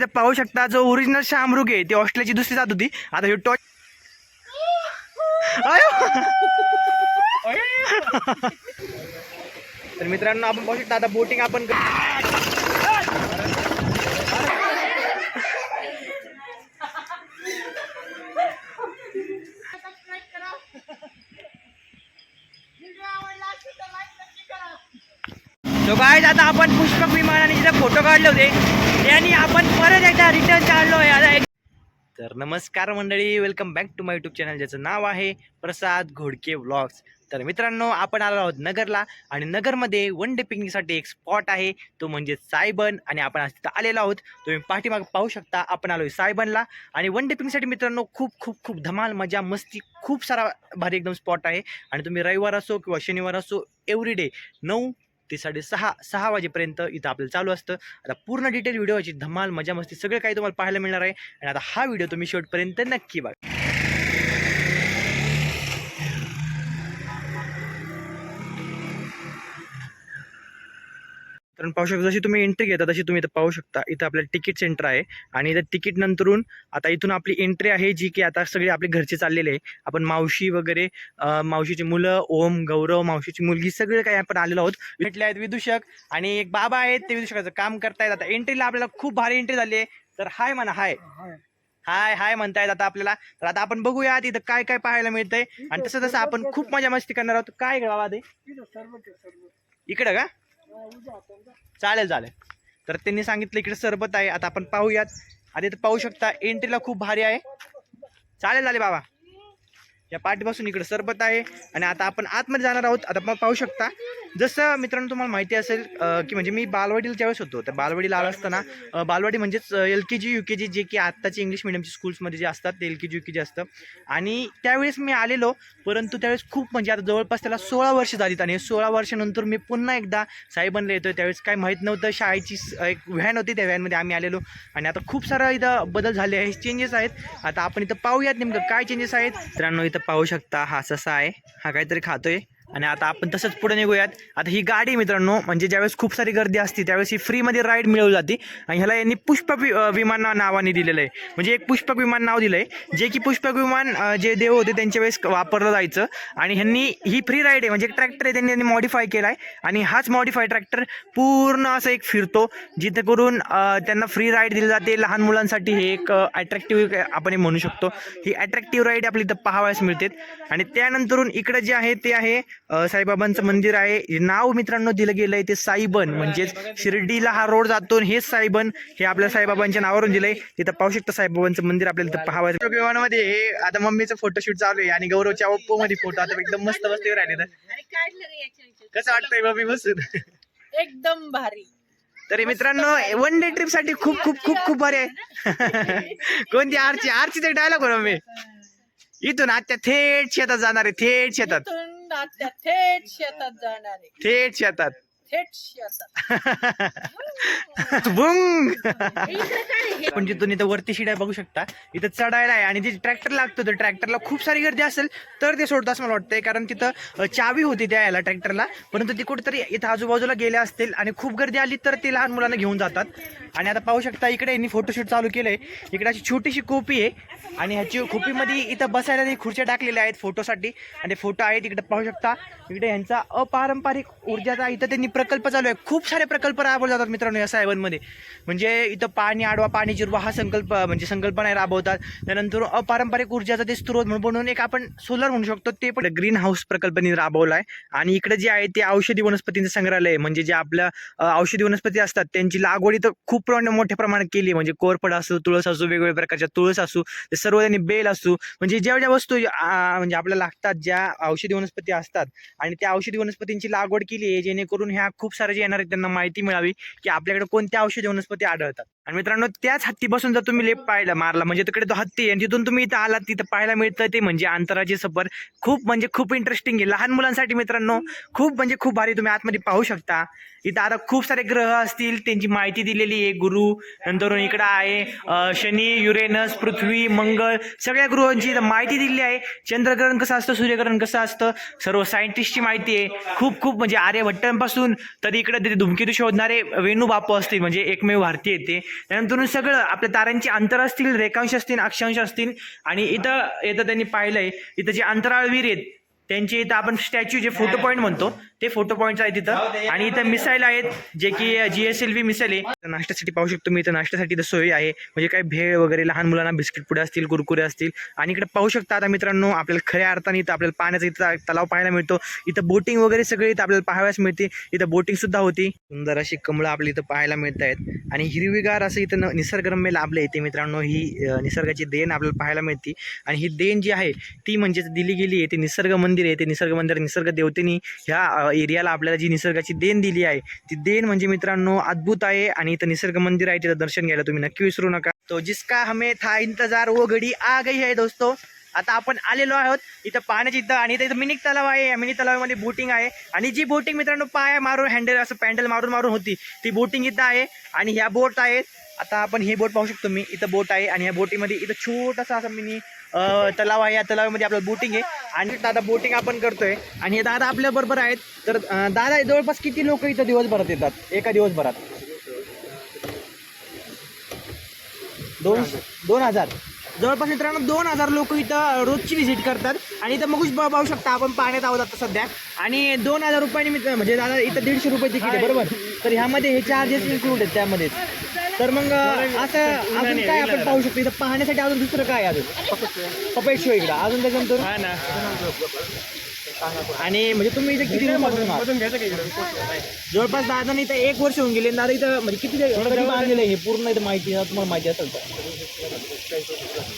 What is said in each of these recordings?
इथं पाहू शकता जो ओरिजिनल शामरुग आहे ते ऑस्ट्रेलियाची दुसरी जात होती. आता हे टॉच तर मित्रांनो आपण पाहू शकता आता बोटिंग आपण सो काय आता आपण पुष्पक विमानाने जिथे फोटो काढले होते त्यांनी आपण परत एकदा रिटर्न काढलो आहे. आता एक तर नमस्कार मंडळी welcome back to my YouTube channel ज्याचं नाव आहे प्रसाद घोडके व्लॉग्स तर मित्रांनो आपण आलो आहोत नगरला आणि नगरमध्ये वन डे पिकनिकसाठी एक स्पॉट आहे. तो म्हणजे सायबन आणि आपण आज तिथं आलेलो आहोत. तुम्ही पाठीमाग पाहू शकता आपण आलो आहे सायबनला. आणि वन डे पिकनिकसाठी मित्रांनो खूप खूप खूप धमाल मजा मस्ती खूप सारा भारी एकदम स्पॉट आहे. आणि तुम्ही रविवार असो किंवा शनिवार असो एव्हरी डे नऊ ते साडेसहा सहा वाजेपर्यंत इथं आपल्याला चालू असतं. आता पूर्ण डिटेल व्हिडिओची धमाल मजा मस्ती सगळं काही तुम्हाला पाहायला मिळणार आहे. आणि आता हा व्हिडिओ तुम्ही शेवटपर्यंत नक्की बघा. तर पाहू शकता जशी तुम्ही एंट्री घेता तशी तुम्ही इथं पाहू शकता. इथं आपल्याला तिकीट सेंटर आहे आणि इथं तिकीट नंतरून आता इथून आपली एंट्री आहे जी की आता सगळे आपले घरचे चाललेले आहे. आपण मावशी वगैरे मावशीची मुलं ओम गौरव मावशीची मुलगी सगळे काही आपण आलेलो आहोत. भेटले आहेत विदूषक आणि एक बाबा आहेत ते विदूषकाचं काम करतायत. आता एंट्रीला आपल्याला खूप भारी एंट्री झाली आहे. तर हाय म्हणा हाय. हाय. हाय म्हणतायत आता आपल्याला. तर आता आपण बघूया तिथं काय काय पाहायला मिळतंय. आणि तसं तसं आपण खूप मजा मस्ती करणार आहोत. काय बाबा ते? इकडं का? चालेल चालेल. तर त्यांनी सांगितलं इकडे सरबत आहे आता आपण पाहूयात. आता इथं पाहू शकता एंट्रीला खूप भारी आहे. चालेल चालेल बाबा. या पाठीपासून इकडे सरबत आहे. आणि आता आपण आतमध्ये जाणार आहोत. आता आपण पाहू शकता. जसं मित्रांनो तुम्हाला माहिती असेल की म्हणजे मी बालवाडीला ज्यावेळेस होतो तर बालवाडीला आला असताना बालवाडी म्हणजेच एल के जी यू के जी जे की आत्ताचे इंग्लिश मिडियमचे स्कूल्समध्ये जे असतात ते एल के जी यू के जी असतं. आणि त्यावेळेस मी आलेलो परंतु त्यावेळेस खूप म्हणजे आता जवळपास त्याला सोळा वर्ष झालीत आणि सोळा वर्षानंतर मी पुन्हा एकदा साहेबांना येतो त्यावेळेस काय माहीत नव्हतं. शाळेची एक व्हॅन होती. त्या व्हॅनमध्ये आम्ही आलेलो. आणि आता खूप सारा इथं बदल झाले. आहे चेंजेस आहेत. आता आपण इथं पाहूयात नेमकं काय चेंजेस आहेत. मित्रांनो इथं पाहू शकता हा ससा आहे. हा काहीतरी खातोय. आणि आता आपण तसंच पुढे निघूयात. आता ही गाडी मित्रांनो म्हणजे ज्यावेळेस खूप सारी गर्दी असते त्यावेळेस ही फ्रीमध्ये राईड मिळवली जाते. आणि ह्याला यांनी पुष्पक विमान नावाने दिलेलं आहे. म्हणजे एक पुष्पक विमान नाव दिलं आहे जे की पुष्पक विमान जे देव होते त्यांच्या वेळेस वापरलं जायचं. आणि ह्यांनी ही फ्री राईड आहे म्हणजे एक ट्रॅक्टर आहे त्यांनी मॉडिफाय केला आहे आणि हाच मॉडिफाय ट्रॅक्टर पूर्ण असं एक फिरतो जिथे करून त्यांना फ्री राईड दिली जाते. लहान मुलांसाठी हे एक अट्रॅक्टिव्ह आपण हे म्हणू शकतो. ही अट्रॅक्टिव्ह राईड आपली इथं पाहावयास मिळते आणि त्यानंतरून इकडं जे आहे ते आहे साईबाबांचं मंदिर आहे. हे नाव मित्रांनो दिलं गेलं आहे ते साईबन. म्हणजेच शिर्डीला हा रोड जातो हेच साईबन हे आपल्या साईबाबांच्या नावावरून दिलंय. तिथं पाहू शकता साईबाबांचं मंदिर आपल्याला इथं पाहावं विमानामध्ये हे आता मम्मीचं फोटोशूट चालू आहे आणि गौरवच्या ओप्पो मध्ये फोटो आता एकदम मस्त मस्त राहिले तर. कसं वाटतंय मम्मी बसून? एकदम भारी. तरी मित्रांनो वन डे ट्रिपसाठी खूप खूप खूप खूप भारी आहे. कोणती आरची? आरची डायलॉग बरोबर मी इथून आत्या थेट शेतात जाणार आहे थेट शेतात. आत्या थेट शेतात जाणार. आहे थेट शेतात. थेट बुंग हे? आपण जिथून इथं वरती शिड्या बघू शकता. इथं चढायला आहे. आणि जे ट्रॅक्टर लागतो तर ट्रॅक्टरला खूप सारी गर्दी असेल तर ते सोडतं असं मला वाटतंय. कारण तिथं चावी होती त्या याला ट्रॅक्टरला परंतु ती कुठेतरी इथं आजूबाजूला गेल्या असतील आणि खूप गर्दी आली तर ते लहान मुलांना घेऊन जातात. आणि आता पाहू शकता इकडे यांनी फोटोशूट चालू केलंय. इकडे अशी छोटीशी कोपी आहे. आणि ह्याची खोपीमध्ये इथं बसायला खुर्च्या टाकलेल्या आहेत फोटोसाठी आणि फोटो आहेत इकडे पाहू शकता. इकडे ह्यांचा अपारंपरिक ऊर्जाचा इथं त्यांनी प्रकल्प चालू आहे. खूप सारे प्रकल्प राबवले जातात मित्रांनो या साहेबांमध्ये. म्हणजे इथं पाणी आडवा पाणी जिरवा हा संकल्प म्हणजे संकल्पना राबवतात. त्यानंतर अपारंपरिक ऊर्जाचा ते स्त्रोत म्हणून एक आपण सोलर म्हणू शकतो ते पण ग्रीन हाऊस प्रकल्पने राबवला आहे. आणि इकडे जे आहे ते औषधी वनस्पतींचं संग्रहालय म्हणजे जे आपल्या औषधी वनस्पती असतात त्यांची लागवड इथं खूप मोठ्या प्रमाणात केली म्हणजे कोरफड असो तुळस असो वेगवेगळ्या प्रकारच्या तुळस असो ते सर्व त्यांनी बेल असो म्हणजे ज्या ज्या वस्तू म्हणजे आपल्याला लागतात ज्या औषधी वनस्पती असतात आणि त्या औषधी वनस्पतींची लागवड केली आहे जेणेकरून ह्या खूप सारे जे येणार आहेत त्यांना माहिती मिळावी की आपल्याकडे कोणत्या औषधी वनस्पती आढळतात. आणि मित्रांनो त्याच हत्तीपासून जर तुम्ही लेप पाहिला मारला म्हणजे तिकडे तो हत्ती आहे आणि तिथून तुम्ही इथं आलात तिथं पाहायला मिळतं ते म्हणजे आंतराची सफर. खूप म्हणजे खूप इंटरेस्टिंग आहे. लहान मुलांसाठी मित्रांनो खूप म्हणजे खूप भारी तुम्ही आतमध्ये पाहू शकता. इथं आता खूप सारे ग्रह असतील त्यांची माहिती दिलेली आहे. गुरु नंतर इकडं आहे शनी युरेनस पृथ्वी मंगळ सगळ्या ग्रहांची इथं माहिती दिलेली आहे. चंद्रग्रहण कसं असतं सूर्यग्रहण कसं असतं सर्व सायंटिस्टची माहिती आहे. खूप खूप म्हणजे आर्यभट्टांपासून तर इकडे ते धुमकेतू शोधणारे वेणू बापू असतील म्हणजे एकमेव भारतीय येते ते. त्यानंतर सगळं आपल्या ताऱ्यांचे अंतर असतील रेखांश असतील अक्षांश असतील आणि इथं इथं त्यांनी पाहिलंय इथं जे अंतराळवीर आहेत त्यांचे इथं आपण स्टॅच्यू जे फोटो पॉईंट म्हणतो ते फोटो पॉईंट आहेत तिथं आणि इथं मिसाईल आहेत जे की G S L V missile आहे. नाश्त्यासाठी पाहू शकतो मी इथं नाश्त्यासाठी इथं सोय आहे. म्हणजे काय भेळ वगैरे लहान मुलांना बिस्किट पुडे असतील कुरकुरे असतील. आणि इकडे पाहू शकता आता मित्रांनो आपल्याला खऱ्या अर्थाने इथं आपल्याला पाण्याचा इथं तलाव पाहायला मिळतो. इथं बोटिंग वगैरे सगळे इथं आपल्याला पाहाव्यास मिळते. इथं बोटिंग सुद्धा होती. सुंदर अशी कमळं आपल्या इथं पाहायला मिळत आहेत. आणि हिरवीगार असं इथं निसर्गरम्य लाभले इथे मित्रांनो. ही निसर्गाची देण आपल्याला पाहायला मिळते. आणि ही देण जी आहे ती म्हणजेच दिली गेली आहे ते निसर्ग मंदिर आहे. ते निसर्ग मंदिर निसर्ग देवतेनी ह्या एरियाला आपल्याला जी निसर्गाची देण दिली आहे ती देण म्हणजे मित्रांनो अद्भुत आहे आणि इथं निसर्ग मंदिर आहे तिथं दर्शन घ्यायला तुम्ही नक्की विसरू नका. तो जिसका हमें था इंतजार वो घडी आ गई आहे दोस्तो. आता आपण आलेलो आहोत इथं पाण्याची इथं आणि इथं मिनी तलाव आहे या मिनी तलावामध्ये बोटिंग आहे. आणि जी बोटिंग मित्रांनो पाय मारून हँडल असं पॅन्डल मारून मारून होती ती बोटिंग इथं आहे आणि ह्या बोट आहेत. आता आपण हे बोट पाहू शकतो मी. इथं बोट आहे आणि ह्या बोटीमध्ये इथं छोटासा असं मिनी तलाव आहे या तलावामध्ये आपलं बोटिंग आहे. आणि दादा बोटिंग आपण करतोय. आणि हे दादा आपल्या बरोबर आहेत. तर दादा जवळपास किती लोक इथं दिवसभरात येतात? एका दिवसभरात. दोन दोन हजार. जवळपास मित्रांनो दोन हजार लोक इथं रोजची व्हिजिट करतात. आणि इथं मग पाहू शकता आपण पाण्यात आहोत आता सध्या. आणि दोन हजार रुपयांनी म्हणजे दादा इथं दीडशे रुपये तिकीट आहे बरोबर? तर ह्यामध्ये हे चार्जेस इन्क्लूड आहेत त्यामध्ये. तर मग असं अजून काय आपण पाहू शकतो? इथं पाहण्यासाठी अजून दुसरं काय आहे अजून? पपेट शो इकडं. अजून त्याच्यानंतर? आणि म्हणजे तुम्ही इथे किती? जवळपास दादा इथं एक वर्ष होऊन गेले दादा इथं म्हणजे किती आहे हे? पूर्ण इथं माहिती तुम्हाला माहिती असेल तर.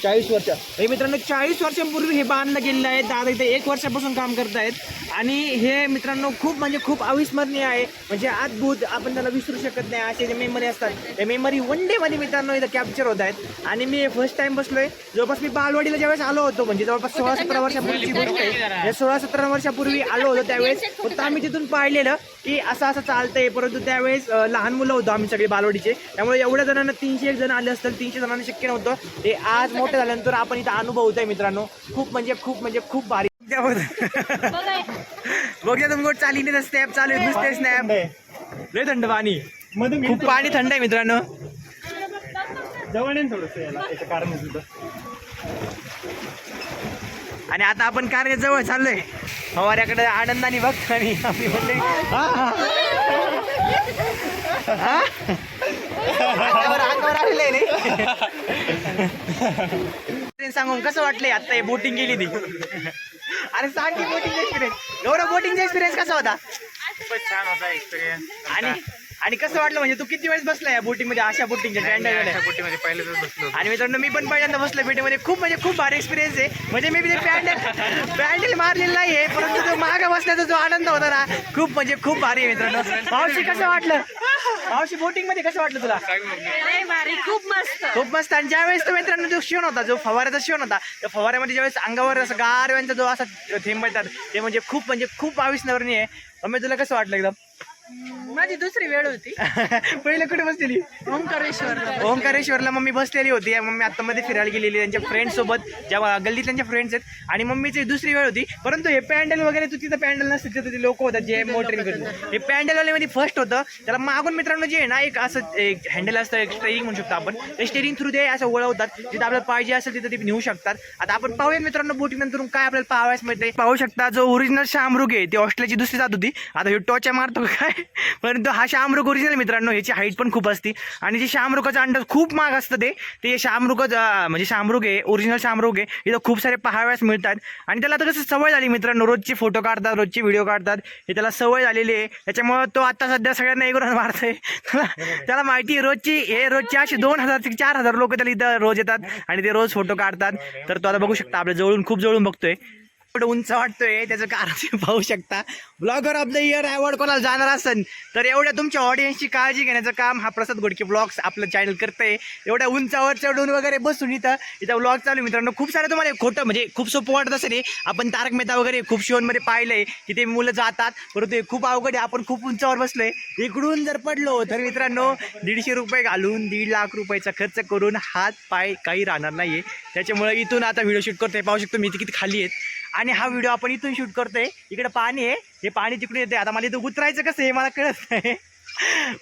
चाळीस वर्ष. हे मित्रांनो चाळीस वर्षांपूर्वी हे बांधलं गेलेलं आहे. दादा इथे एक वर्षापासून काम करत आहेत आणि हे मित्रांनो खूप म्हणजे खूप अविस्मरणीय आहे. म्हणजे अद्भुत. आपण त्याला विसरू शकत नाही. असे जे मेमरी असतात त्या मेमरी वन डे मध्ये मित्रांनो इथं कॅप्चर होत आहेत. आणि मी फर्स्ट टाइम बसलोय. जवळपास मी बालवाडीला ज्यावेळेस आलो होतो म्हणजे जवळपास सोळा सतरा वर्षापूर्वीची गोष्ट आहे. सोळा सतरा वर्षापूर्वी आलो होतो त्यावेळेस. फक्त आम्ही तिथून पाहिलेलं की असं असं चालतंय. परंतु त्यावेळेस लहान मुलं होतो आम्ही सगळे बालवाडीचे. त्यामुळे एवढ्या जणांना तीनशे एक जण आले असतील तीनशे जणांना शक्य नव्हतं. ते आज मोठं झाल्यानंतर आपण इथं अनुभवत आहे मित्रांनो. खूप म्हणजे खूप म्हणजे खूप भारी. बघूया तुम्ही चालीने स्नॅप चालू आहे. नुसते स्नॅप लय थंड पाणी. खूप पाणी थंड आहे मित्रांनो. जवळ थोडस कारण आणि आता आपण कारच्या जवळ चाललोय. फवाऱ्याकडे आनंदाने बघतो आणि आम्ही म्हणले सांगून कसं वाटलंय आता हे बोटिंग गेली ती? अरे सांग की बोटिंग एक्सपिरियन्स एवढा बोटिंगचा एक्सपिरियन्स कसा होता? खूपच छान होता एक्सपिरियन्स आणि? आणि कसं वाटलं म्हणजे तू किती वेळेस बसलाय या बोटिंगमध्ये अशा बोटिंगच्या बोटीमध्ये पहिल्यांदाच बसलो आणि मित्रांनो मी पण पहिल्यांदा बसलो पेटीमध्ये. खूप म्हणजे खूप भारी एक्सपिरियन्स आहे. म्हणजे मी ते पॅन्डल पॅन्डल मारलेला नाही आहे परंतु तो मागं बसण्याचा जो आनंद होता ना खूप म्हणजे खूप भारी आहे मित्रांनो. मावशी कसं वाटलं? मावशी बोटिंगमध्ये कसं वाटलं तुला? लय भारी खूप मस्त. खूप मस्त. आणि ज्यावेळेस तो मित्रांनो जो क्षण होता जो फवाऱ्याचा क्षण होता त्या फवाऱ्यामध्ये ज्यावेळेस अंगावर असं गारव्यांचा जो असा थेंब येतात ते म्हणजे खूप म्हणजे खूप अविस्मरणीय आहे. मम्मी तुला कसं वाटलं एकदम? माझी दुसरी वेळ होती. पहिले कुठे बसलेली? ओंकारेश्वर ओंकारेश्वरला मम्मी बसलेली होती. मम्मी आत्तामध्ये फिरायला गेलेली त्यांच्या फ्रेंड सोबत ज्या गल्लीत त्यांच्या फ्रेंड्स आहेत. आणि मम्मीची दुसरी वेळ होती. परंतु हे पॅन्डल वगैरे तू तिथं पॅन्डल नसते तिथं ते लोक होतात जे मोटरिंग करतात. हे पॅन्डलवाले मध्ये फर्स्ट होतं. त्याला मागून मित्रांनो जे आहे ना एक असं एक हँडल असतं एक स्टेरिंग म्हणू शकतो आपण. ते स्टेरिंग थ्रू ते असं वळवतात. तिथं आपल्याला पाहिजे असेल तिथं ते नेऊ शकतात. आता आपण पाहूया मित्रांनो बोटिंग नंतर काय आपल्याला पाहावयास मिळते पाहू शकता जो ओरिजिनल शामरुग आहे ते ऑस्ट्रेलियाची दुसरी जात होती. आता हे टॉच्या मारतो काय? परंतु हा शामरुख ओरिजिनल मित्रांनो याची हाईट पण खूप असते. आणि जे शामरुखाचं अंडा खूप महाग असतं ते ते शामरुगच म्हणजे शामरुख आहे ओरिजिनल शामरुख आहे इथं खूप सारे पहाव्यास मिळतात. आणि त्याला आता कसं सवय झाली मित्रांनो रोजचे फोटो काढतात रोजचे व्हिडिओ काढतात. हे त्याला सवय झालेली आहे. त्याच्यामुळं तो आता सध्या सगळ्यांना एक मारतोय. त्याला माहिती आहे रोजची हे रोजचे असे दोन हजार ते चार हजार लोक त्याला इथं रोज येतात आणि ते रोज फोटो काढतात. तर तो आता बघू शकता आपल्या जवळून खूप जवळून बघतोय. उंच वाटतोय त्याचं कारण पाहू शकता. Blogger of the year award कोणाला जाणार असेल तर एवढ्या तुमच्या ऑडियन्सची काळजी घेण्याचं काम हा प्रसाद गोडके ब्लॉग्स आपलं चॅनल करतंय. एवढ्या उंचावर चढून वगैरे बसून इथं इथं ब्लॉग चालू मित्रांनो खूप सारं तुम्हाला खोटं म्हणजे खूप सोपं वाटत असेल आपण तारक मेहता वगैरे खूप शोमध्ये पाहिलंय की ते मुलं जातात परंतु खूप अवघड आहे. आपण खूप उंचावर बसलोय. इकडून जर पडलो तर मित्रांनो दीडशे रुपये घालून दीड लाख रुपयाचा खर्च करून हात पाय काही राहणार नाहीये. त्याच्यामुळे इथून आता व्हिडिओ शूट करतोय. पाहू शकतो मी इथे किती खाली आहेत. आणि हा व्हिडिओ आपण इथून शूट करतोय. इकडे पाणी आहे. हे पाणी तिकडून येते आता मला इथं उतरायचं कसं हे मला कळत नाही.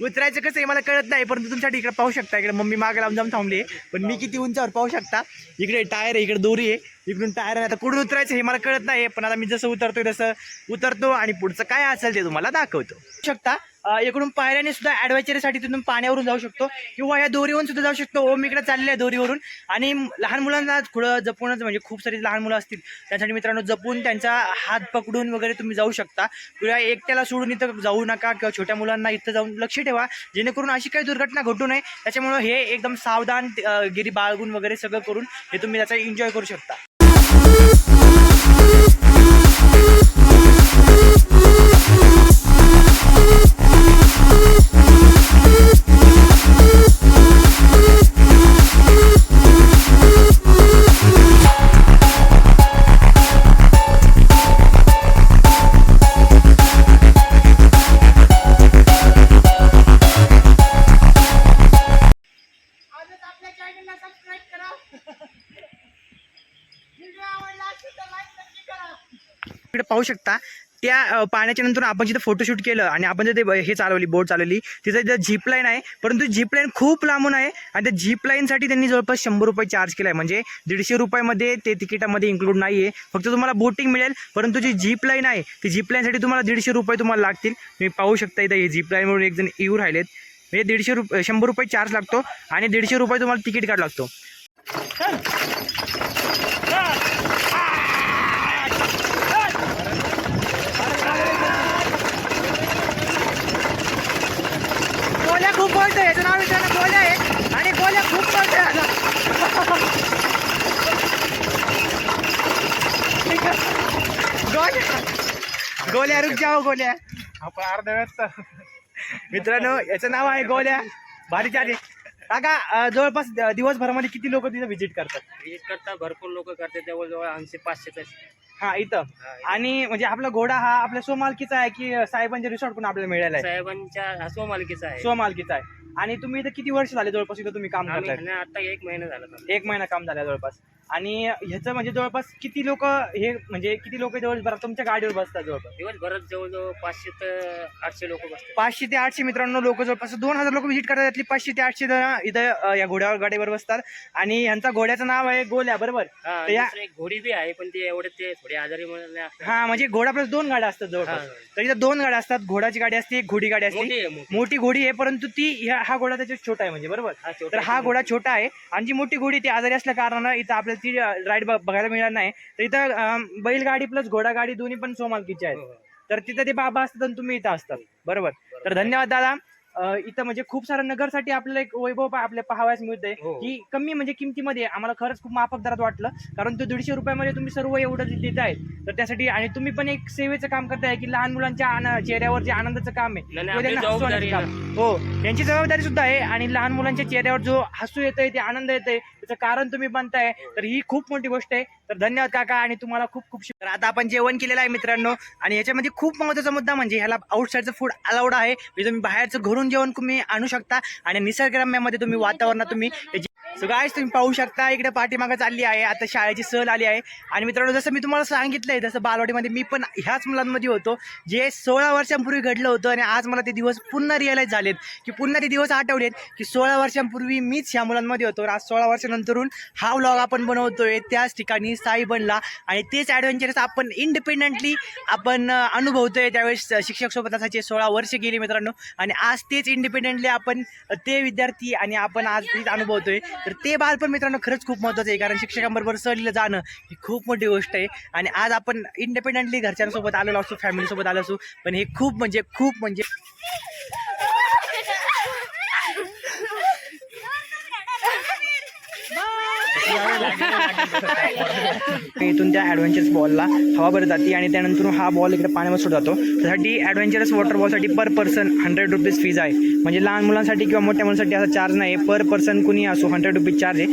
उतरायचं कसं आहे मला कळत नाही. परंतु तुमच्यासाठी इकडे पाहू शकता. इकडे मम्मी मागे लावून जाऊन थांबली आहे. पण मी किती उंचावर पाहू शकता. इकडे टायर आहे इकडे दोरी आहे. इकडून टायर आहे. आता कुठून उतरायचं हे मला कळत नाही. पण आता मी जसं उतरतोय तसं उतरतो. आणि पुढचं काय असेल ते तुम्हाला दाखवतो. शकता? इकडून पायऱ्याने सुद्धा ॲडव्हेंचरसाठी तिथून पाण्यावरून जाऊ शकतो. किंवा या दोरीवरून सुद्धा जाऊ शकतो. ओम इकडे चालले आहे दोरीवरून. आणि लहान मुलांना थोडं जपूनच म्हणजे खूप सारी लहान मुलं असतील. त्यासाठी मित्रांनो जपून त्यांचा हात पकडून वगैरे तुम्ही जाऊ शकता. किंवा एकट्याला सोडून इथं जाऊ नका किंवा छोट्या मुलांना इथं जाऊन लक्ष ठेवा. जेणेकरून अशी काही दुर्घटना घडू नये. त्याच्यामुळं हे एकदम सावधान गिरी बाळगून वगैरे सगळं करून हे तुम्ही त्याचा एन्जॉय करू शकता. पाहू शकता. त्या पाण्याच्या नंतर आपण जिथं फोटोशूट केलं आणि आपण जिथे हे चालवली बोट चालवली तिथं तिथं झीप लाईन आहे. परंतु झीप लाईन खूप लांबून आहे आणि त्या झीप लाईनसाठी त्यांनी जवळपास शंभर रुपये चार्ज केला आहे म्हणजे दीडशे रुपयामध्ये ते तिकिटामध्ये इन्क्लूड नाही आहे फक्त तुम्हाला बोटिंग मिळेल परंतु जी झीप लाईन आहे ती झीप लाईनसाठी तुम्हाला दीडशे रुपये तुम्हाला लागतील. तुम्ही पाहू शकता इथं हे झीप लाईनवरून एकजण येऊ राहिलेत. म्हणजे दीडशे रुपये शंभर रुपये चार्ज लागतो आणि दीडशे रुपये तुम्हाला तिकीट काढ लागतो गोल्या खूप बोलतोय याचं नाव विचारणं गोल्या आहे आणि गोल्या खूप बोलतोय गोल्या. गोल्या रुक जाओ गोल्या. आपण अर्ध्या वेळात मित्रांनो याचं नाव आहे गोल्या. भारी चाले. काका जवळपास दिवसभरामध्ये किती लोक तिथं व्हिजिट करतात? विजिट करता भरपूर लोक करते जवळजवळ ऐंशी पाचशे तरी हा इथं. आणि म्हणजे आपला घोडा हा आपल्या स्वमालकीचा आहे की साहेबांच्या रिसॉर्ट पण आपल्याला मिळाला आहे? साहेबांच्या स्वमालकीचा आहे. स्वमालकीचा आहे. आणि तुम्ही इथं किती वर्ष झाले जवळपास इथं तुम्ही काम करताय? आता एक महिना झाला. एक महिना काम झालं जवळपास. आणि ह्याचं म्हणजे जवळपास किती लोक हे म्हणजे किती लोक जवळपास तुमच्या गाडीवर बसतात जवळपास? दिवसभरात जवळजवळ पाचशे ते आठशे लोक बसतात. पाचशे ते आठशे मित्रांनो लोक जवळपास दोन हजार लोक व्हिजिट करतात त्यातली पाचशे ते आठशे जण इथं अं, या घोड्यावर गाडीवर बसतात. आणि यांचा घोड्याचं नाव आहे गोल्या बरोबर? हा तर या- दुसरं एक घोडी बी आहे पण ते एवढे ते थोडे आजारी म्हणून असतात. हा म्हणजे घोडा प्लस दोन गाड्या असतात जवळपास. हा. तर इथं दोन गाड्या असतात घोडाची गाडी असते एक घोडी गाडी असते. मोठी आहे मोठी. मोठी घोडी आहे परंतु ती ह्या- हा घोडा त्याच्या छोटा आहे म्हणजे बरोबर? हा छोटा तर हा आहे. घोडा छोटा आहे. आणि जी मोठी घोडी ती आजारी असल्या कारणानं इथं आपल्याला ती राईड बघायला मिळणार नाही. तर इथं बैलगाडी प्लस घोडा गाडी दोन्ही पण सोमालकीची आहेत. हो, हो. तर तिथं ते बाबा असतात आणि तुम्ही इथं असतात. बरोबर? तर धन्यवाद दादा. इथं म्हणजे खूप सारं नगरसाठी आपल्याला एक वैभव आपल्या पाहावयास मिळतंय. हो. की कमी म्हणजे किमतीमध्ये आम्हाला खरंच खूप माफक दरात वाटलं. कारण तो दीडशे रुपयामध्ये तुम्ही सर्व एवढं देत आहेत. तर त्यासाठी आणि तुम्ही पण एक सेवेचं काम करताय की लहान मुलांच्या चेहऱ्यावर जे आनंदाचं काम आहे हो यांची जबाबदारी सुद्धा आहे आणि लहान मुलांच्या चेहऱ्यावर जो हसू येतंय ते आनंद येतंय त्याचं कारण तुम्ही बनताय. तर ही खूप मोठी गोष्ट आहे. तर धन्यवाद काका आणि तुम्हाला खूप खूप तर आता आपण जेवण केलेलं आहे मित्रांनो. आणि याच्यामध्ये खूप महत्त्वाचा मुद्दा म्हणजे ह्याला आउटसाईडचं फूड अलाउड आहे. म्हणजे तुम्ही बाहेरचं घरून जेवण तुम्ही आणू शकता. आणि निसर्गरम्यामध्ये तुम्ही वातावरणात तुम्ही सो गायस तुम्ही पाहू शकता इकडे पाठीमागं चालली आहे. आता शाळेची सहल आली आहे. आणि मित्रांनो जसं मी तुम्हाला सांगितलं आहे तसं बालवाडीमध्ये मी पण ह्याच मुलांमध्ये होतो जे सोळा वर्षांपूर्वी घडलं होतं आणि आज मला ते दिवस पुन्हा रिअलाईज झालेत की पुन्हा ते दिवस आठवलेत की सोळा वर्षांपूर्वी मीच ह्या मुलांमध्ये होतो. आज सोळा वर्षानंतरून हा व्लॉग आपण बनवतोय त्याच ठिकाणी साई बनला. आणि तेच ॲडव्हेंचरस आपण इंडिपेंडंटली आपण अनुभवतोय. त्यावेळेस शिक्षक सोबत असायचे सोळा वर्ष गेली मित्रांनो. आणि आज तेच इंडिपेंडेंटली आपण ते विद्यार्थी आणि आपण आज तेच अनुभवतोय. तर ते बालपण मित्रांनो खरंच खूप महत्त्वाचं आहे कारण शिक्षकांबरोबर सहलीला जाणं ही खूप मोठी गोष्ट आहे. आणि आज आपण इंडिपेंडेंटली घरच्यांसोबत आलेलो असू फॅमिलीसोबत आलो असू पण हे खूप म्हणजे खूप म्हणजे इथून त्या ॲडव्हेंचरस बॉलला हवा भरत जाते आणि त्यानंतर हा बॉल इकडे पाण्यावर सुट जातो. त्यासाठी adventurous water बॉलसाठी per person hundred rupees fees आहे. म्हणजे लहान मुलांसाठी किंवा मोठ्या मुलांसाठी असा चार्ज नाही पर पर्सन कुणी असो हंड्रेड रुपीज चार्ज आहे.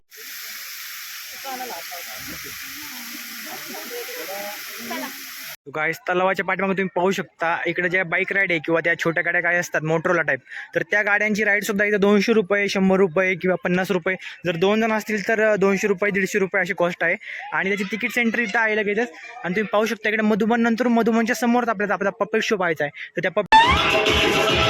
गायस तलावाच्या पाठीमागे तुम्ही पाहू शकता इकडे ज्या बाईक राईड आहे किंवा त्या छोट्या गाड्या काय असतात मोटरोला टाईप तर त्या गाड्यांची राईड सुद्धा इथं दोनशे रुपये शंभर रुपये किंवा पन्नास रुपये जर दोन जण असतील तर दोनशे रुपये दीडशे रुपये अशी कॉस्ट आहे. आणि त्याची तिकीट सेंटर इथं आहे लगेचच. आणि तुम्ही पाहू शकता इकडे मधुबन नंतर मधुबनच्या समोरच आपल्याला आपला पपेट शो पाहायचा आहे. तर त्या पप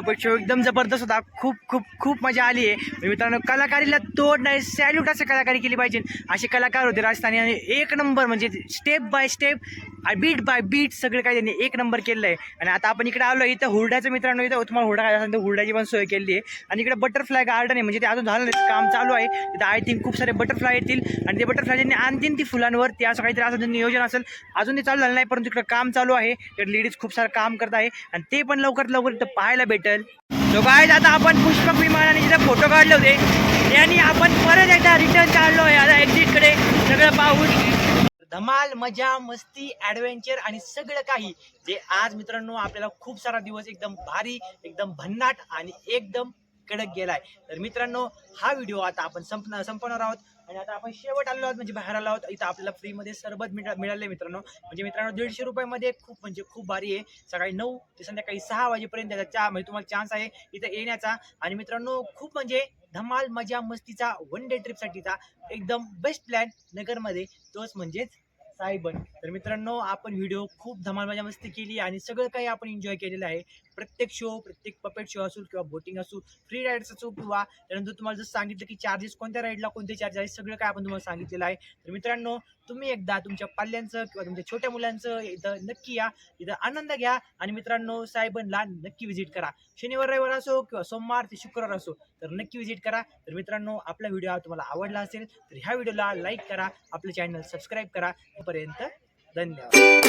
पपेट शो एकदम जबरदस्त होता. खूप खूप खूप मजा आली आहे. मित्रांनो कलाकारीला तोड नाही सॅल्यूट असं कलाकारी केली पाहिजे. असे कलाकार होते राजस्थानी आणि एक नंबर म्हणजे step by step beat by beat सगळं काही त्यांनी एक नंबर केलं आहे आणि आता आपण इकडे आलो इथं हुरड्याचं मित्रांनो इथं तुम्हाला हुरडा काय असेल तर हुरड्याची पण सोय केली आहे. आणि इकडे बटरफ्लाय गार्डन आहे म्हणजे ते अजून झालं नाही काम चालू आहे. तिथं आय थिंक खूप सारे बटरफ्लाय येतील. आणि ते बटरफ्लाय त्यांनी आणतील ती फुलांवर ते असं काहीतरी असं त्यांनी नियोजन असेल. अजून ते चालू झालं नाही परंतु इकडं काम चालू आहे. तर लेडीज खूप सारं काम करत आहे. आणि ते पण लवकरात लवकर इथं पाहायला भेटेल. तो काय आता आपण पुष्पक विमानाने जिथे फोटो काढले होते त्यांनी आपण परत एकदा रिटर्न काढलो आहे आता एक्झिटकडे सगळं पाहून धमाल मजा मस्ती ॲडव्हेंचर आणि सगळं काही जे आज मित्रांनो आपल्याला खूप सारा दिवस एकदम भारी एकदम भन्नाट आणि एकदम कडक गेलाय. तर मित्रांनो हा व्हिडिओ आता आपण संपणार संपवणार आहोत. आणि आता आपण शेवट आलो आहोत म्हणजे बाहेर आलो आहोत. इथं आपल्याला फ्रीमध्ये सरबत मिळा मिळाले मित्रांनो. म्हणजे मित्रांनो दीडशे रुपयामध्ये खूप म्हणजे खूप भारी आहे. सकाळी नऊ ते संध्याकाळी सहा वाजेपर्यंत त्याचा चा म्हणजे तुम्हाला चान्स आहे इथं येण्याचा. आणि मित्रांनो खूप म्हणजे धमाल मजा मस्तीचा वन डे ट्रिपसाठीचा एकदम बेस्ट प्लॅन नगरमध्ये. तोच म्हणजेच सायबन. तर मित्रांनो आपण व्हिडिओ खूप धमाल मजा मस्ती केली आणि सगळं काही आपण एन्जॉय केलेलं आहे. प्रत्येक शो प्रत्येक पपेट शो असो किंवा बोटिंग असू फ्री राईड्स असू किंवा त्यानंतर तुम्हाला जसं सांगितलं की चार्जेस कोणत्या राईडला कोणते चार्जेस आहे सगळं काय आपण तुम्हाला सांगितलेलं आहे. तर मित्रांनो तुम्ही एकदा तुमच्या पाल्यांचं किंवा तुमच्या छोट्या मुलांचं इथं नक्की या इथं आनंद घ्या आणि मित्रांनो साहेबांना नक्की व्हिजिट करा. शनिवार रविवार असो किंवा सोमवार ते शुक्रवार असो तर नक्की व्हिजिट करा. तर मित्रांनो आपला व्हिडिओ तुम्हाला आवडला असेल तर ह्या व्हिडिओला लाईक करा आपलं चॅनल सबस्क्राईब करा. तोपर्यंत धन्यवाद.